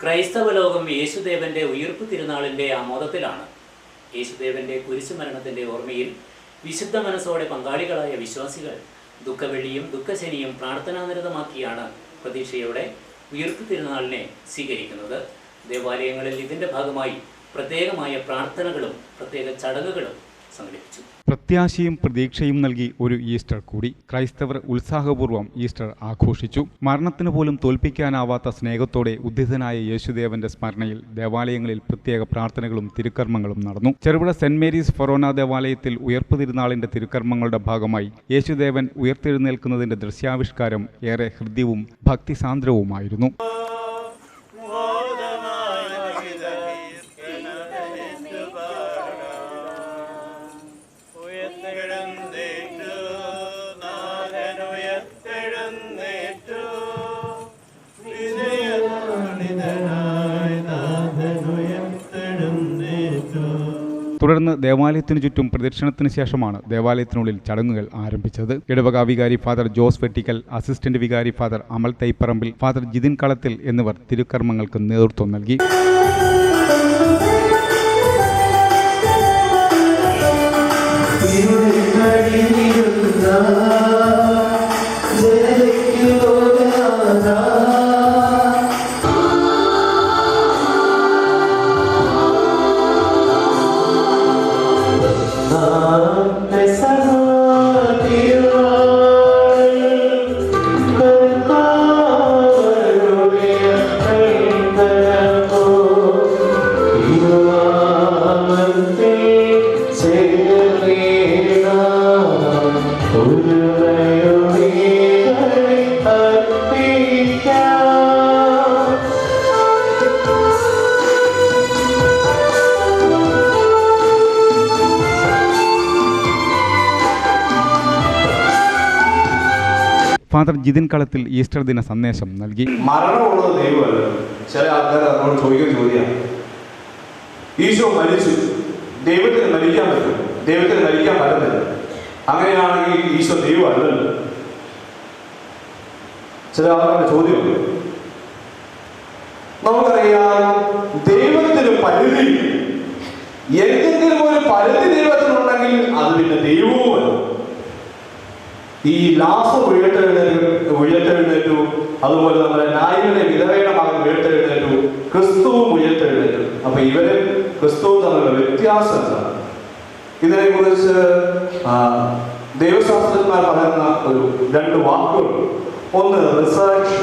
ക്രൈസ്തവ ലോകം യേശുദേവന്റെ ഉയർപ്പ് തിരുനാളിന്റെ ആമോദത്തിലാണ്. യേശുദേവന്റെ കുരിശുമരണത്തിന്റെ ഓർമ്മയിൽ വിശുദ്ധ മനസ്സോടെ പങ്കാളികളായ വിശ്വാസികൾ ദുഃഖവെള്ളിയും ദുഃഖശനിയും പ്രാർത്ഥനാനിരതമാക്കിയാണ് പ്രതീക്ഷയോടെ ഉയർപ്പ് തിരുനാളിനെ സ്വീകരിക്കുന്നത്. ദേവാലയങ്ങളിൽ ഇതിന്റെ ഭാഗമായി പ്രത്യേകമായ പ്രാർത്ഥനകളും പ്രത്യേക ചടങ്ങുകളും സംഘടിപ്പിച്ചു. പ്രത്യാശയും പ്രതീക്ഷയും നൽകി ഒരു ഈസ്റ്റർ കൂടി. ക്രൈസ്തവർ ഉത്സാഹപൂർവം ഈസ്റ്റർ ആഘോഷിച്ചു. മരണത്തിന് പോലും തോൽപ്പിക്കാനാവാത്ത സ്നേഹത്തോടെ ഉദ്ധിതനായ യേശുദേവന്റെ സ്മരണയിൽ ദേവാലയങ്ങളിൽ പ്രത്യേക പ്രാർത്ഥനകളും തിരുക്കർമ്മങ്ങളും നടന്നു. ചെറുപുഴ സെന്റ് മേരീസ് ഫൊറോന ദേവാലയത്തിൽ ഉയർപ്പ് തിരുനാളിന്റെ തിരുക്കർമ്മങ്ങളുടെ ഭാഗമായി യേശുദേവൻ ഉയർത്തെഴുന്നേൽക്കുന്നതിന്റെ ദൃശ്യാവിഷ്കാരം ഏറെ ഹൃദ്യവും ഭക്തിസാന്ദ്രവുമായിരുന്നു. തുടർന്ന് ദേവാലയത്തിനു ചുറ്റും പ്രദക്ഷിണത്തിന് ശേഷമാണ് ദേവാലയത്തിനുള്ളിൽ ചടങ്ങുകൾ ആരംഭിച്ചത്. ഇടവക വികാരി ഫാദർ ജോസ് വെട്ടിക്കൽ അസിസ്റ്റന്റ് വികാരി ഫാദർ അമൽ തൈപ്പറമ്പിൽ ഫാദർ ജിതിൻ കളത്തിൽ എന്നിവർ തിരുക്കർമ്മങ്ങൾക്ക് നേതൃത്വം നൽകി. ഫാദർ ജിതിൻ കളത്തിൽ ഈസ്റ്റർ ദിന സന്ദേശം നൽകി. മരണമുള്ള ദൈവമല്ല. ചില ആൾക്കാർ നമ്മളോട് ചോദിക്കുന്ന ചോദ്യമാണ്. ഈശോ മരിച്ചു. ദൈവത്തിന് മരിക്കാൻ പറ്റും. ദൈവത്തിന് മരിക്കാൻ പറ്റത്തില്ല. അങ്ങനെയാണെങ്കിൽ ഈശോ ദൈവമല്ലല്ലോ. ചില ആൾക്കാരുടെ ചോദ്യമുണ്ട്. നമുക്കറിയാം ദൈവത്തിന് പരിധി എന്തെങ്കിലും ഒരു പരിധി ഈ ലാസ് ഉയർത്തെഴുന്നേറ്റു ഉയർത്തെഴുന്നേറ്റു. അതുപോലെ നമ്മുടെ നായിയുടെ വിധവയുടെ മകൻ ഉയർത്തെഴുന്നേറ്റു. ക്രിസ്തുവും ഉയർത്തെഴുന്നേറ്റു. അപ്പൊ ഇവരും ക്രിസ്തുവും തമ്മിലുള്ള വ്യത്യാസം എന്താണ്? ഇതിനെ കുറിച്ച് ദൈവശാസ്ത്രജ്ഞന്മാർ പറയുന്ന ഒരു രണ്ട് വാക്കുകൾ ഒന്ന് റിസർച്ച്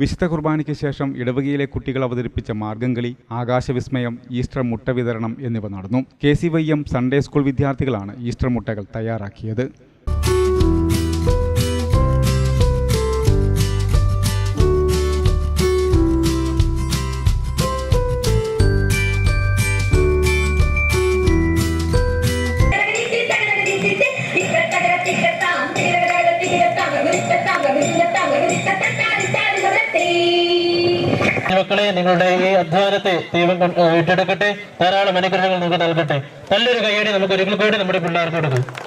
വിശുദ്ധ കുർബാനയ്ക്ക് ശേഷം ഇടവകയിലെ കുട്ടികൾ അവതരിപ്പിച്ച മാർഗംകളി ആകാശവിസ്മയം ഈസ്റ്റർ മുട്ട വിതരണം എന്നിവ നടന്നു. K C Y M Sunday school വിദ്യാർത്ഥികളാണ് ഈസ്റ്റർ മുട്ടകൾ തയ്യാറാക്കിയത്. മക്കളെ നിങ്ങളുടെ ഈ അധ്വാനത്തെ ദൈവം ഏറ്റെടുക്കട്ടെ. ധാരാളം അനുഗ്രഹങ്ങൾ നിങ്ങൾക്ക് നൽകട്ടെ. നല്ലൊരു കൈയടി നമുക്ക് ഒരിക്കൽ കൂടി നമ്മുടെ പിള്ളേർക്ക് കൊടുക്കും.